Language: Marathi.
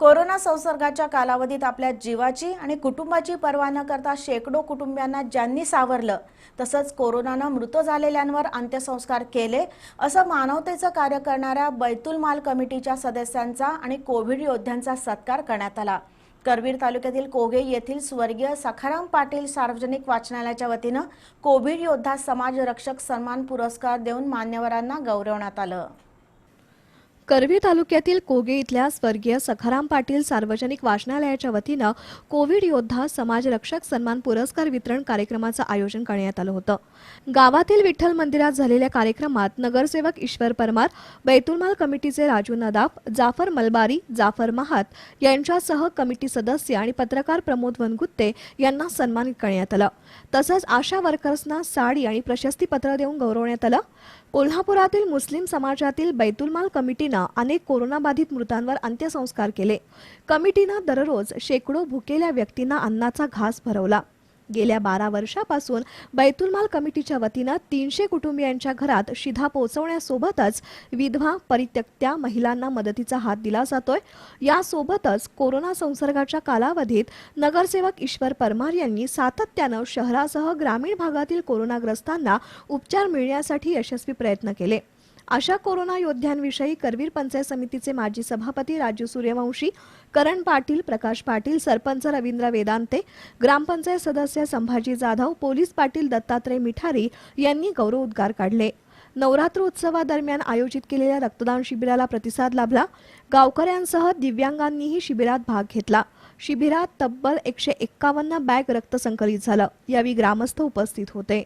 कोरोना संसर्गाच्या कालावधीत आपल्या जीवाची आणि कुटुंबाची पर्वा न करता शेकडो कुटुंबियांना ज्यांनी सावरलं तसंच कोरोनानं मृत झालेल्यांवर अंत्यसंस्कार केले असं मानवतेचं कार्य करणाऱ्या बैतुल माल कमिटीच्या सदस्यांचा आणि कोविड योद्ध्यांचा सत्कार करण्यात आला. करवीर तालुक्यातील कोगे येथील स्वर्गीय सखाराम पाटील सार्वजनिक वाचनालयाच्या वतीनं कोविड योद्धा समाज रक्षक सन्मान पुरस्कार देऊन मान्यवरांना गौरवण्यात आलं. करवी तालुक्यातील कोगे इथल्या स्वर्गीय सखाराम पाटील सार्वजनिक वाचनालयाच्या वतीनं कोविड योद्धा समाज रक्षक सन्मान पुरस्कार वितरण कार्यक्रमाचं आयोजन करण्यात आलं होतं. गावातील विठ्ठल मंदिरात झालेल्या कार्यक्रमात नगरसेवक ईश्वर परमार बैतुलमाल कमिटीचे राजू नदाफ जाफर मलबारी जाफर महात यांच्यासह कमिटी सदस्य आणि पत्रकार प्रमोद वनगुत्ते यांना सन्मानित करण्यात आलं. तसंच आशा वर्कर्सना साडी आणि प्रशस्तीपत्र देऊन गौरवण्यात आलं. कोल्हापुरातील मुस्लिम समाजातील बैतुलमाल कमिटी कमिटीनं अनेक कोरोनाबाधित मृतांवर अंत्यसंस्कार केले. कमिटीनं दररोज शेकडो भुकेल्या व्यक्तींना अन्नाचा घास भरवला. गेल्या बारा वर्षापासून बैतुलमाल कमिटीच्या वतीनं तीनशे कुटुंबियांच्या घरात शिधा पोहोचवण्यासोबतच विधवा परित्यक्त्या महिलांना मदतीचा हात दिला जातोय. यासोबतच कोरोना संसर्गाच्या कालावधीत नगरसेवक ईश्वर परमार यांनी सातत्यानं शहरासह ग्रामीण भागातील कोरोनाग्रस्तांना उपचार मिळण्यासाठी यशस्वी प्रयत्न केले. अशा कोरोना योद्ध्यांविषयी करवीर पंचायत समितीचे माजी सभापती राजू सूर्यवंशी करण पाटील प्रकाश पाटील सरपंच रवींद्र वेदांते ग्रामपंचायत सदस्य संभाजी जाधव पोलीस पाटील दत्तात्रय मिठारी यांनी गौरव उद्गार काढले. नवरात्र उत्सवादरम्यान आयोजित केलेल्या रक्तदान शिबिराला प्रतिसाद लाभला. गावकऱ्यांसह दिव्यांगांनीही शिबिरात भाग घेतला. शिबिरात तब्बल एकशे एक्कावन्न बॅग रक्त संकलित झालं. यावेळी ग्रामस्थ उपस्थित होते.